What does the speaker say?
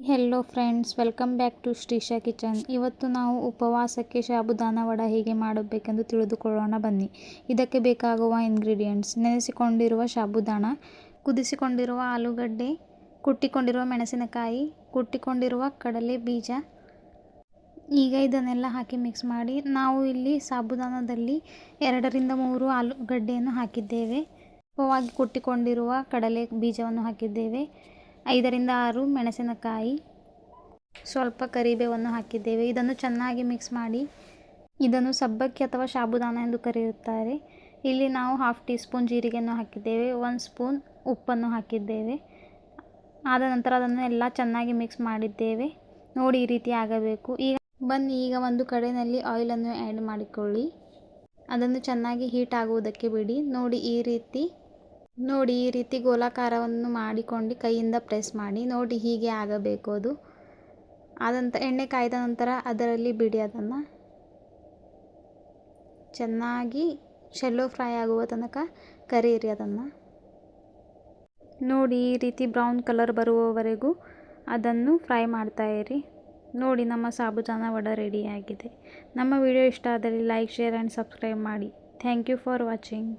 Hello friends welcome back to Shreesha kitchen ಇವತ್ತು ನಾವು ಉಪವಾಸಕ್ಕೆ ಸಾಬುದಾನ ವಡ ಹೇಗೆ ಮಾಡಬೇಕೆಂದು ತಿಳಿದುಕೊಳ್ಳೋಣ. ಬನ್ನಿ. ಇದಕ್ಕೆ ಬೇಕಾಗುವ ಇಂಗ್ರೀಡಿಯೆಂಟ್ಸ್ ನೆನೆಸಿಕೊಂಡಿರುವ ಸಾಬುದಾನ ಕುದಿಸಿಕೊಂಡಿರುವ ಆಲೂಗಡ್ಡೆ, ಕುಟ್ಟಿಕೊಂಡಿರುವ ಮೆಣಸಿನಕಾಯಿ, ಕುಟ್ಟಿಕೊಂಡಿರುವ ಕಡಲೆ ಬೀಜ. ಈಗ ಇದನ್ನೆಲ್ಲ ಹಾಕಿ ಮಿಕ್ಸ್ ಮಾಡಿ, ನಾವು ಇಲ್ಲಿ ಸಾಬುದಾನದಲ್ಲಿ ಎರಡರಿಂದ ಮೂರು ಆಲೂಗಡ್ಡೆಯನ್ನು ಹಾಕಿದ್ದೇವೆ. ಉಪವಾಗಿ ಕುಟ್ಟಿಕೊಂಡಿರುವ ಕಡಲೆ ಬೀಜವನ್ನು ಹಾಕಿದ್ದೇವೆ. ಐದರಿಂದ ಆರು ಮೆಣಸಿನಕಾಯಿ. ಸ್ವಲ್ಪ ಕರಿಬೇವನ್ನು ಹಾಕಿದ್ದೇವೆ. ಇದನ್ನು ಚೆನ್ನಾಗಿ ಮಿಕ್ಸ್ ಮಾಡಿ. ಇದನ್ನು ಸಬ್ಬಕ್ಕಿ ಅಥವಾ ಸಾಬುದಾನ ಎಂದು ಕರೆಯುತ್ತಾರೆ. ಇಲ್ಲಿ ನಾವು ಹಾಫ್ ಟೀ ಸ್ಪೂನ್ ಜೀರಿಗೆಯನ್ನು ಹಾಕಿದ್ದೇವೆ. ಒಂದು ಸ್ಪೂನ್ ಉಪ್ಪನ್ನು ಹಾಕಿದ್ದೇವೆ. ಆದ ನಂತರ ಅದನ್ನು ಎಲ್ಲ ಚೆನ್ನಾಗಿ ಮಿಕ್ಸ್ ಮಾಡಿದ್ದೇವೆ. ನೋಡಿ ಈ ರೀತಿ ಆಗಬೇಕು. ಈಗ ಬನ್ನಿ, ಈಗ ಒಂದು ಕಡೆಯಲ್ಲಿ ಆಯಿಲನ್ನು ಆ್ಯಡ್ ಮಾಡಿಕೊಳ್ಳಿ. ಅದನ್ನು ಚೆನ್ನಾಗಿ ಹೀಟ್ ಆಗುವುದಕ್ಕೆ ಬಿಡಿ. ನೋಡಿ ಈ ರೀತಿ ನೋಡಿ ಈ ರೀತಿ ಗೋಲಾಕಾರವನ್ನು ಮಾಡಿಕೊಂಡು ಕೈಯಿಂದ ಪ್ರೆಸ್ ಮಾಡಿ. ನೋಡಿ ಹೀಗೆ ಆಗಬೇಕು ಅದು. ಆದಂತ ಎಣ್ಣೆ ಕಾಯ್ದ ನಂತರ ಅದರಲ್ಲಿ ಬಿಡಿ ಅದನ್ನು. ಚೆನ್ನಾಗಿ ಶೆಲ್ಲೋ ಫ್ರೈ ಆಗುವ ತನಕ ಕರೀರಿ ಅದನ್ನು. ನೋಡಿ ಈ ರೀತಿ ಬ್ರೌನ್ ಕಲರ್ ಬರುವವರೆಗೂ ಅದನ್ನು ಫ್ರೈ ಮಾಡ್ತಾ ಇರಿ. ನೋಡಿ ನಮ್ಮ ಸಾಬುದಾನ ವಡ ರೆಡಿಯಾಗಿದೆ ನಮ್ಮ ವಿಡಿಯೋ ಇಷ್ಟ ಆದರೆ ಲೈಕ್ ಶೇರ್ ಆ್ಯಂಡ್ ಸಬ್ಸ್ಕ್ರೈಬ್ ಮಾಡಿ. Thank you for watching